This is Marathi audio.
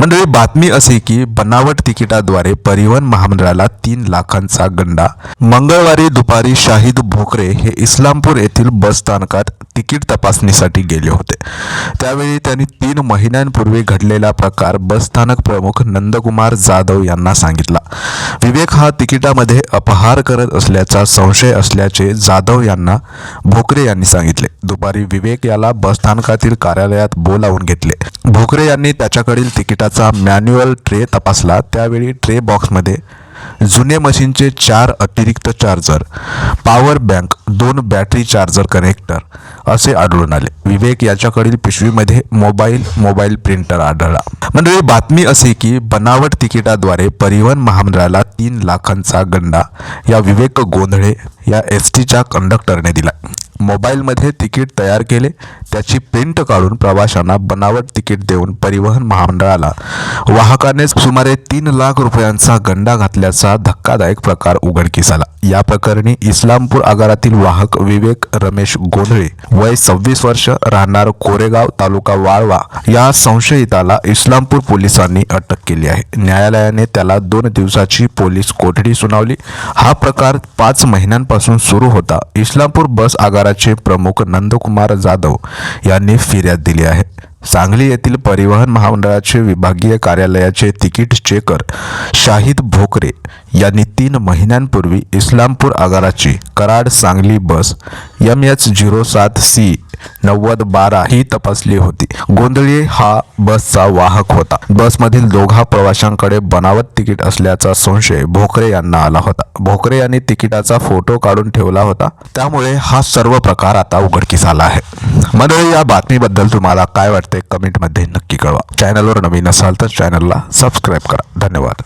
मंडळी बातमी असे की बनावट तिकिटाद्वारे परिवहन महामंडळाला तीन लाखांचा गंडा. मंगळवारी दुपारी शाहिद भोकरे हे इस्लामपूर येथील बस स्थानकात तिकीट तपासणीसाठी गेले होते. त्यावेळी त्यांनी तीन महिन्यांपूर्वी घडलेला प्रकार बस स्थानक प्रमुख नंदकुमार जाधव यांना सांगितला. विवेक हा तिकिटामध्ये अपहार करत असल्याचा संशय असल्याचे जाधव यांना भोकरे यांनी सांगितले. दुपारी विवेक याला बसस्थानकातील कार्यालयात बोलावून घेतले. भोकरे यांनी त्याच्याकडील तिकिटाचा मॅन्युअल ट्रे तपासला. त्यावेळी ट्रे बॉक्समध्ये जुने मशीनचे चार अतिरिक्त चार्जर पॉवर बँक दोन बॅटरी चार्जर कनेक्टर असे आढळून आले. विवेक याच्याकडील पिशवीमध्ये मोबाईल मोबाईल प्रिंटर आढळला. मंडळी बातमी असे की बनावट तिकिटाद्वारे परिवहन महामंडळाला तीन लाखांचा गंडा या विवेक गोंधळे या एस टीच्या कंडक्टरने दिला. मोबाईलमध्ये तिकीट तयार केले. त्याची प्रिंट काढून प्रवाशांना बनावट तिकीट देऊन परिवहन महामंडळाला वाहकाने सुमारे तीन लाख रुपयांचा गंडा घातल्याचा धक्कादायक प्रकार उघडकीस आला. या प्रकरणी इस्लामपूर आगारातील वाहक विवेक रमेश गोंधळे वय सव्वीस वर्ष राहणार कोरेगाव तालुका वाळवा या संशयिताला इस्लामपूर पोलिसांनी अटक केली आहे. न्यायालयाने त्याला दोन दिवसाची पोलीस कोठडी सुनावली. हा प्रकार पाच महिन्यांपासून सुरू होता. इस्लामपूर बस आगाराचे प्रमुख नंदकुमार जाधव यांनी फिर्याद दिली आहे. सांगली येथील परिवहन महामंडळाचे विभागीय कार्यालयाचे तिकीट चेकर शाहिद भोकरे यांनी तीन महिन्यांपूर्वी Islampur आगाराची Karad Sangli bus M H zero सात सी नव्वद बारा ही तपासली होती. गोंधळी हा बसचा वाहक होता. बसमधील दोघा प्रवाशांकडे बनावट तिकीट असल्याचा संशय भोकरे यांना आला होता. भोकरे यांनी तिकिटाचा फोटो काढून ठेवला होता. त्यामुळे हा सर्व प्रकार आता उघडकीस आला आहे. मंडळी या बातमीबद्दल तुम्हाला काय वाटते कमेंटमध्ये नक्की कळवा. चॅनलवर नवीन असाल तर चॅनलला सबस्क्राईब करा. धन्यवाद.